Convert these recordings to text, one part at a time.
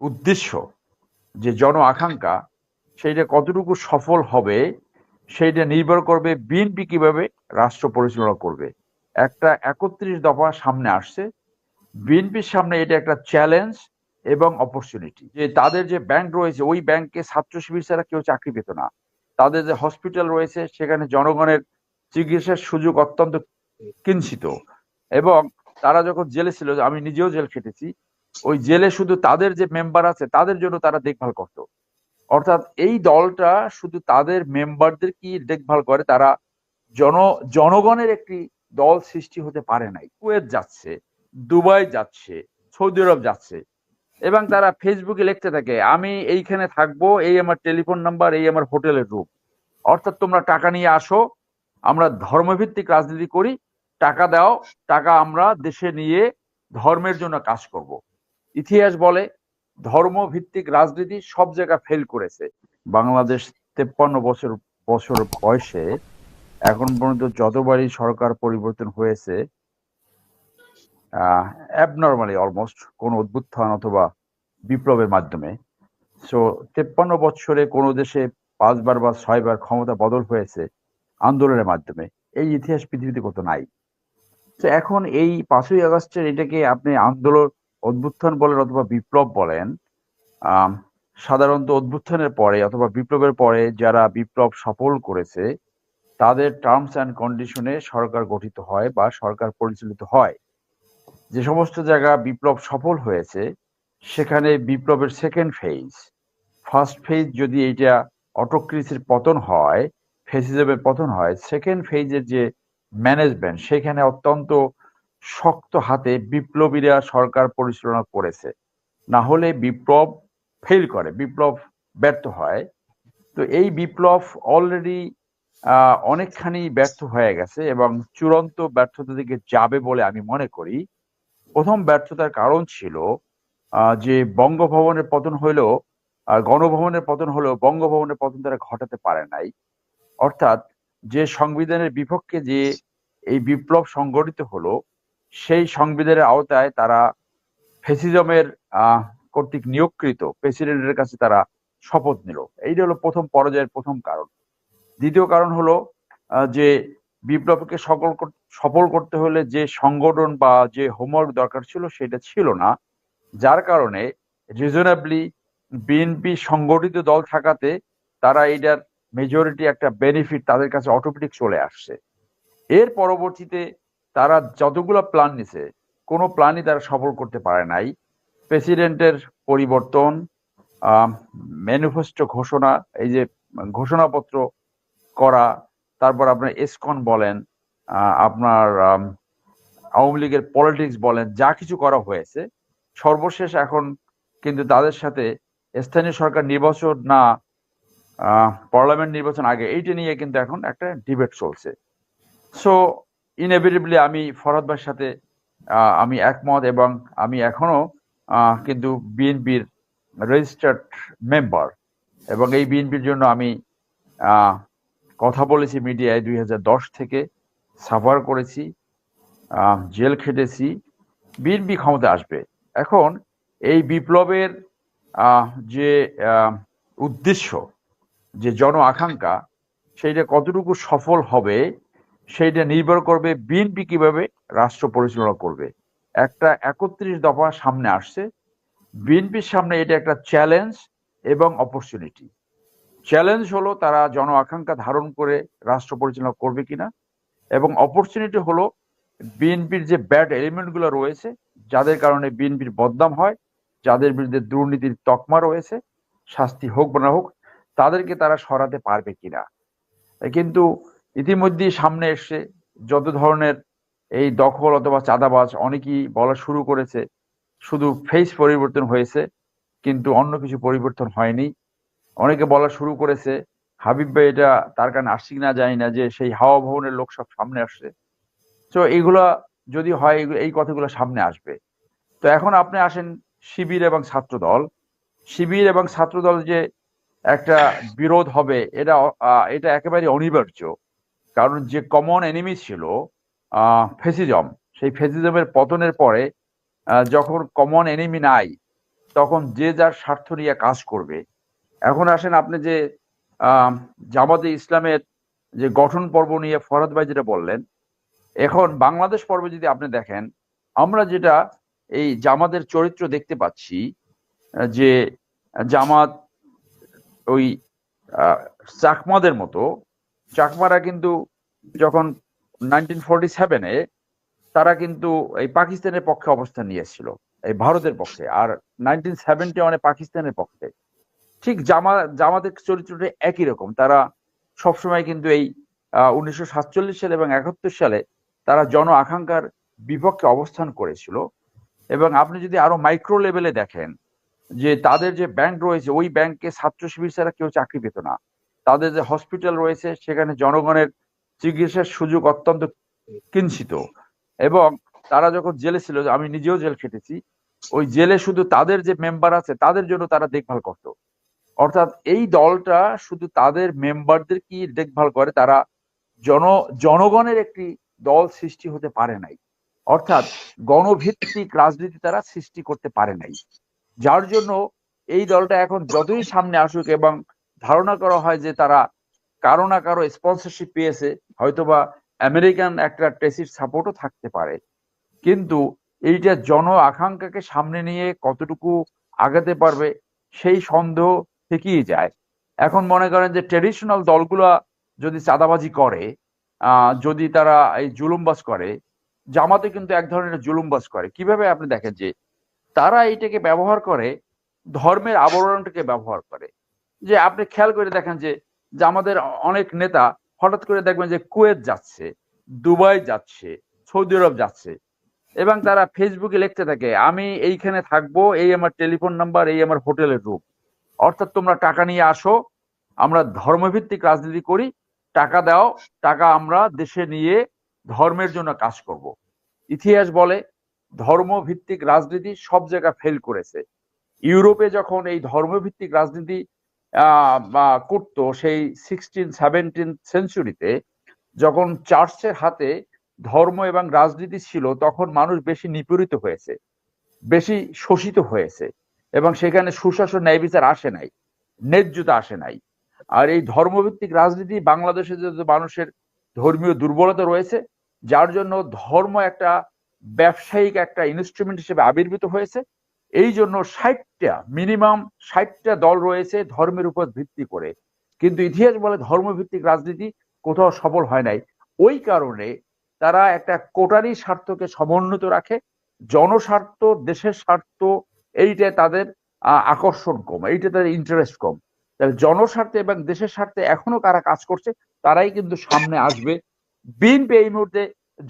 উদ্দেশ্য যে জন আকাঙ্ক্ষা সেইটা কতটুকু সফল হবে, সেইটা নির্ভর করবে বিএনপি কীভাবে রাষ্ট্র পরিচালনা করবে। একটা একত্রিশ দফা সামনে আসছে, বিএনপির সামনে এটা একটা চ্যালেঞ্জ এবং অপরচুনিটি যে তাদের যে ব্যাংক রয়েছে, ওই ব্যাংকে ছাত্র শিবির ছাড়া কেউ চাকরি পেত না। তাদের যে হসপিটাল রয়েছে, সেখানে জনগণের চিকিৎসার সুযোগ অত্যন্ত কিঞ্চিত। এবং তারা যখন জেলে ছিল, আমি নিজেও জেল খেটেছি ওই জেলে শুধু তাদের যে মেম্বার আছে, তাদের জন্য তারা দেখভাল করত। অর্থাৎ এই দলটা শুধু তাদের মেম্বারদের কি দেখভাল করে? তারা জন, জনগণের একটি দল সৃষ্টি হতে পারে নাই। কুয়েত যাচ্ছে, দুবাই যাচ্ছে, সৌদি আরব যাচ্ছে, এবং তারা ফেসবুকে লিখতে থাকে, আমি এইখানে থাকব, এই আমার টেলিফোন নাম্বার এই আমার হোটেলের রুম অর্থাৎ তোমরা টাকা নিয়ে আসো, আমরা ধর্মভিত্তিক রাজনীতি করি, টাকা দাও, টাকা আমরা দেশে নিয়ে ধর্মের জন্য কাজ করব। ইতিহাস বলে, ধর্মভিত্তিক রাজনীতি সব জায়গায় ফেল করেছে। বাংলাদেশ তেপ্পান্ন বছর বছর বয়সে এখন পর্যন্ত যতবারই সরকার পরিবর্তন হয়েছে অ্যাবনর্মালি অলমোস্ট কোন উদ্বুত্থান অথবা বিপ্লবের মাধ্যমে। সো তেপ্পান্ন বছরে কোনো দেশে পাঁচবার বা ছয়বার ক্ষমতা বদল হয়েছে আন্দোলনের মাধ্যমে। এই ইতিহাস পৃথিবীতে কত নাই। তো এখন এই পাঁচই আগস্টের এটাকে আপনি আন্দোলন অভ্যুত্থান বলেন অথবা বিপ্লব বলেন সাধারণত অভ্যুত্থানের পরে অথবা বিপ্লবের পরে যারা বিপ্লব সফল করেছে, তাদের টার্মস অ্যান্ড কন্ডিশনে সরকার গঠিত হয় বা সরকার পরিচালিত হয়। যে সমস্ত জায়গা বিপ্লব সফল হয়েছে, সেখানে বিপ্লবের সেকেন্ড ফেজ ফার্স্ট ফেজ যদি এইটা অটোক্রিসির পতন হয় ফেসিজমের পতন হয় সেকেন্ড ফেজের যে ম্যানেজমেন্ট সেখানে অত্যন্ত শক্ত হাতে বিপ্লবীরা সরকার পরিচালনা করেছে। না হলে বিপ্লব ফেল করে, বিপ্লব ব্যর্থ হয়। তো এই বিপ্লব অলরেডি অনেকখানি ব্যর্থ হয়ে গেছে এবং চূড়ান্ত ব্যর্থতা দিকে যাবে বলে আমি মনে করি। প্রথম ব্যর্থতার কারণ ছিল যে বঙ্গভবনের পতন হইলেও গণভবনের পতন হলেও বঙ্গভবনের পতন তারা ঘটাতে পারে নাই। অর্থাৎ যে সংবিধানের বিপক্ষে যে এই বিপ্লব সংগঠিত হলো সেই সংবিধানের আওতায় তারা ফেসিজমের কর্তৃক নিয়োগকৃত প্রেসিডেন্টের কাছে তারা শপথ নিল। এইটা হলো প্রথম পর্যায়ের প্রথম কারণ। দ্বিতীয় কারণ হলো যে বিপ্লবকে সকল সফল করতে হলে যে সংগঠন বা যে হোমওয়ার্ক দরকার ছিল সেটা ছিল না। যার কারণে রিজনেবলি বিএনপি সংগঠিত দল থাকাতে তারা এইটার মেজরিটি একটা বেনিফিট তাদের কাছে অটোমেটিক চলে আসছে। এর পরবর্তীতে তারা যতগুলো প্ল্যান নিছে, কোনো প্ল্যানই তারা সফল করতে পারে নাই। প্রেসিডেন্টের পরিবর্তন ম্যানিফেস্টো ঘোষণা, এই যে ঘোষণাপত্র করা, তারপর আপনার এসকন বলেন আপনার আওয়ামী লীগের পলিটিক্স বলেন, যা কিছু করা হয়েছে, সর্বশেষ এখন কিন্তু তাদের সাথে স্থানীয় সরকার নির্বাচন না পার্লামেন্ট নির্বাচন আগে, এইটা নিয়ে কিন্তু এখন একটা ডিবেট চলছে। সো ইনএভিটেবলি আমি ফরহাদ ভাইয়ের সাথে আমি একমত এবং আমি এখনও কিন্তু বিএনপির রেজিস্টার্ড মেম্বার এবং এই বিএনপির জন্য আমি কথা বলেছি মিডিয়ায় দুই হাজার দশ থেকে সাফার করেছি জেল খেটেছি, বিএনপি ক্ষমতা আসবে। এখন এই বিপ্লবের যে উদ্দেশ্য, যে জন আকাঙ্ক্ষা, সেইটা কতটুকু সফল হবে সেইটা নির্ভর করবে বিএনপি কীভাবে রাষ্ট্র পরিচালনা করবে। একটা একত্রিশ দফা সামনে আসছে। বিএনপির সামনে এটা একটা চ্যালেঞ্জ এবং অপরচুনিটি চ্যালেঞ্জ হলো তারা জন আকাঙ্ক্ষা ধারণ করে রাষ্ট্র পরিচালনা করবে কিনা এবং অপরচুনিটি হলো বিএনপির যে ব্যাড এলিমেন্টগুলো রয়েছে, যাদের কারণে বিএনপির বদনাম হয়, যাদের বিরুদ্ধে দুর্নীতির তকমা রয়েছে, শাস্তি হোক বা না হোক, তাদেরকে তারা সরাতে পারবে কিনা। কিন্তু ইতিমধ্যেই সামনে এসছে যত ধরনের এই দখল অথবা চাঁদাবাজ অনেকেই বলা শুরু করেছে, শুধু ফেস পরিবর্তন হয়েছে, কিন্তু অন্য কিছু পরিবর্তন হয়নি। অনেকে বলা শুরু করেছে, হাবিব ভাই এটা তার কারণে আসছি না, জানি না যে সেই হাওয়া ভবনের লোক সব সামনে আসছে। তো এইগুলা যদি হয় এই কথাগুলো সামনে আসবে। তো এখন আপনি আসেন শিবির এবং ছাত্র দল শিবির এবং ছাত্র দল যে একটা বিরোধ হবে, এটা এটা একেবারে অনিবার্য। কারণ যে কমন এনিমি ছিল ফেসিজম, সেই ফেসিজমের পতনের পরে যখন কমন এনিমি নাই, তখন যে যার স্বার্থ নিয়ে কাজ করবে। এখন আসেন আপনি যে জামাতে ইসলামের যে গঠন পর্ব নিয়ে ফরাদ ভাই যেটা বললেন, এখন বাংলাদেশ পর্বে যদি আপনি দেখেন, আমরা যেটা এই জামাতের চরিত্র দেখতে পাচ্ছি যে জামাত ওই চাকমাদের মতো চাকমারা কিন্তু যখন নাইনটিন ফোরটি সেভেনে তারা কিন্তু এই পাকিস্তানের পক্ষে অবস্থান নিয়েছিল, এই ভারতের পক্ষে। আর নাইনটিন সেভেন্টি ওয়ানে পাকিস্তানের পক্ষে। ঠিক জামা, জামাতের চরিত্রটা একই রকম। তারা সবসময় কিন্তু এই উনিশশো সাতচল্লিশ সালে এবং একাত্তর সালে তারা জন আকাঙ্ক্ষার বিপক্ষে অবস্থান করেছিল। এবং আপনি যদি আরও মাইক্রো লেভেলে দেখেন, যে তাদের যে ব্যাংক রয়েছে, ওই ব্যাংকে ছাত্র শিবির ছাড়া কেউ চাকরি পেত না। তাদের যে হসপিটাল রয়েছে, সেখানে জনগণের চিকিৎসার সুযোগ অত্যন্ত কিঞ্চিত। এবং তারা যখন জেলে ছিল আমি নিজেও জেল খেটেছি, ওই জেলে শুধু তাদের যে মেম্বার আছে, তাদের জন্য তারা দেখভাল করত। অর্থাৎ এই দলটা শুধু তাদের মেম্বারদের কি দেখভাল করে, তারা জন, জনগণের একটি দল সৃষ্টি হতে পারে নাই। অর্থাৎ গণভিত্তিক রাজনীতি তারা সৃষ্টি করতে পারে নাই। যার জন্য এই দলটা এখন যতই সামনে আসুক এবং ধারণা করা হয় যে তারা কারও না কারও স্পন্সরশিপ পেয়েছে, হয়তোবা আমেরিকান একটা টেসির সাপোর্টও থাকতে পারে। কিন্তু এইটা জন আকাঙ্ক্ষাকে সামনে নিয়ে কতটুকু আগাতে পারবে সেই সন্দেহ থেকেই যায়। এখন মনে করেন যে ট্রেডিশনাল দলগুলা যদি চাঁদাবাজি করে যদি তারা এই জুলুমবাজ করে, জামাতে কিন্তু এক ধরনের জুলুমবাজ করে। কীভাবে আপনি দেখেন যে তারা এইটাকে ব্যবহার করে, ধর্মের আবরণটাকে ব্যবহার করে? যে আপনি খেয়াল করে দেখেন যে আমাদের অনেক নেতা হঠাৎ করে দেখবেন যে কুয়েত যাচ্ছে, দুবাই যাচ্ছে, সৌদি আরব যাচ্ছে এবং তারা ফেসবুকে লিখতে থাকে, আমি এইখানে থাকব, এই আমার টেলিফোন নাম্বার, এই আমার হোটেলের রুম। অর্থাৎ তোমরা টাকা নিয়ে আসো, আমরা ধর্মভিত্তিক রাজনীতি করি, টাকা দাও, টাকা আমরা দেশে নিয়ে ধর্মের জন্য কাজ করব। ইতিহাস বলে, ধর্মভিত্তিক রাজনীতি সব জায়গায় ফেল করেছে। ইউরোপে যখন এই ধর্মভিত্তিক রাজনীতি করতো সেই সিক্সটিন সেভেন্টিন সেঞ্চুরিতে যখন চার্চের হাতে ধর্ম এবং রাজনীতি ছিল, তখন মানুষ বেশি নিপীড়িত হয়েছে, বেশি শোষিত হয়েছে এবং সেখানে সুশাসন, ন্যায় বিচার আসে নাই, ন্যায্যতা আসে নাই। আর এই ধর্মভিত্তিক রাজনীতি বাংলাদেশে যে মানুষের ধর্মীয় দুর্বলতা রয়েছে, যার জন্য ধর্ম একটা ব্যবসায়িক একটা ইনস্ট্রুমেন্ট হিসেবে আবির্ভূত হয়েছে এই জন্য ষাটটা মিনিমাম ষাটটা দল রয়েছে ধর্মের উপর ভিত্তি করে। কিন্তু ইতিহাস বলে ধর্মভিত্তিক রাজনীতি কোথাও সফল হয় নাই। ওই কারণে তারা একটা কোটারি স্বার্থকে সমন্বিত রাখে, জনস্বার্থ, দেশের স্বার্থ, এইটা তাদের আকর্ষণ কম, এইটা তাদের ইন্টারেস্ট কম। তাহলে জনস্বার্থে এবং দেশের স্বার্থে এখনও কারা কাজ করছে, তারাই কিন্তু সামনে আসবে। বিএনপি এই মুহূর্তে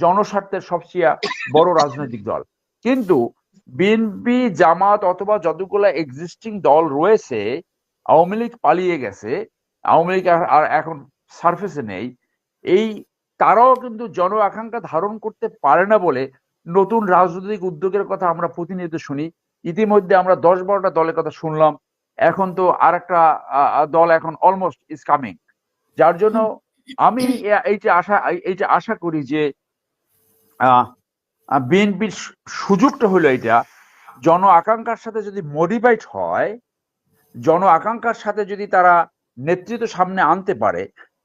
জনস্বার্থের সবচেয়ে বড় রাজনৈতিক দল। কিন্তু বিএনপি, জামাত অথবা যতগুলো এক্সিস্টিং দল রয়েছে, আওয়ামী লীগ পালিয়ে গেছে, আওয়ামী লীগ আর- এখন সার্ফেসে নেই, এই তারাও কিন্তু জন আকাঙ্ক্ষা ধারণ করতে পারে না বলে নতুন রাজনৈতিক উদ্যোগের কথা আমরা প্রতিনিয়ত শুনি। ইতিমধ্যে আমরা দশ বারোটা দলের কথা শুনলাম, এখন তো আর একটা দল এখন অলমোস্ট ইজ কামিং যার জন্য আমি এইটা আশা এইটা আশা করি যে বিএনপির সুযোগটা হলো এটা জন আকাঙ্ক্ষার সাথে যদি মডিফাইড হয়, জন আকাঙ্ক্ষার সাথে যদি তারা নেতৃত্ব সামনে আনতে পারে,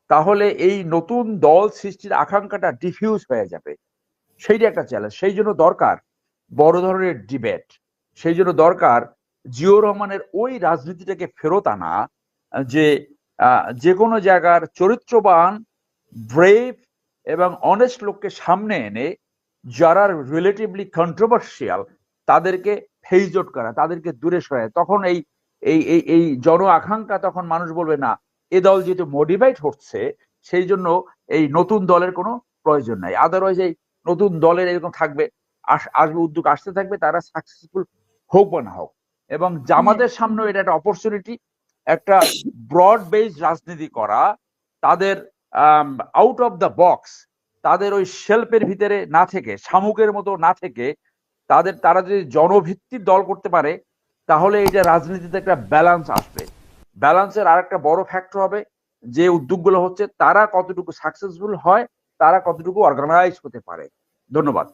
তাহলে এই নতুন দল সৃষ্টির আকাঙ্ক্ষাটা ডিফিউজ হয়ে যাবে। সেইটা একটা চ্যালেঞ্জ সেই জন্য দরকার বড় ধরনের ডিবেট সেই জন্য দরকার জিও রহমানের ওই রাজনীতিটাকে ফেরত আনা, যে যে কোনো জায়গার চরিত্রবান ব্রেভ এবং অনেস্ট লোককে সামনে এনে যারা রিলেটিভলি কন্ট্রোভার্সিয়াল তাদেরকে ফেইজট করা, তাদেরকে দূরে সরায়। তখন এই এই এই এই জন আকাঙ্ক্ষা তখন মানুষ বলবে, না, এ দল যেহেতু মডিফাইড হচ্ছে সেই জন্য এই নতুন দলের কোনো প্রয়োজন নাই। আদারওয়াইজ এই নতুন দলের এরকম থাকবে, আস- আসবে, উদ্যোগ আসতে থাকবে, তারা সাকসেসফুল হোক বা না হোক। এবং জামাতের সামনেও এটা একটা অপরচুনিটি একটা ব্রড বেসড রাজনীতি করা, তাদের আউট অফ দ্য বক্স তাদের ওই শেল্পের ভিতরে না থেকে, শামুকের মতো না থেকে তাদের, তারা যদি জনভিত্তির দল করতে পারে, তাহলে এই যে রাজনীতিতে একটা ব্যালান্স আসবে। ব্যালান্সের আর একটা বড় ফ্যাক্টর হবে যে উদ্যোগগুলো হচ্ছে, তারা কতটুকু সাকসেসফুল হয়, তারা কতটুকু অর্গানাইজ হতে পারে। ধন্যবাদ।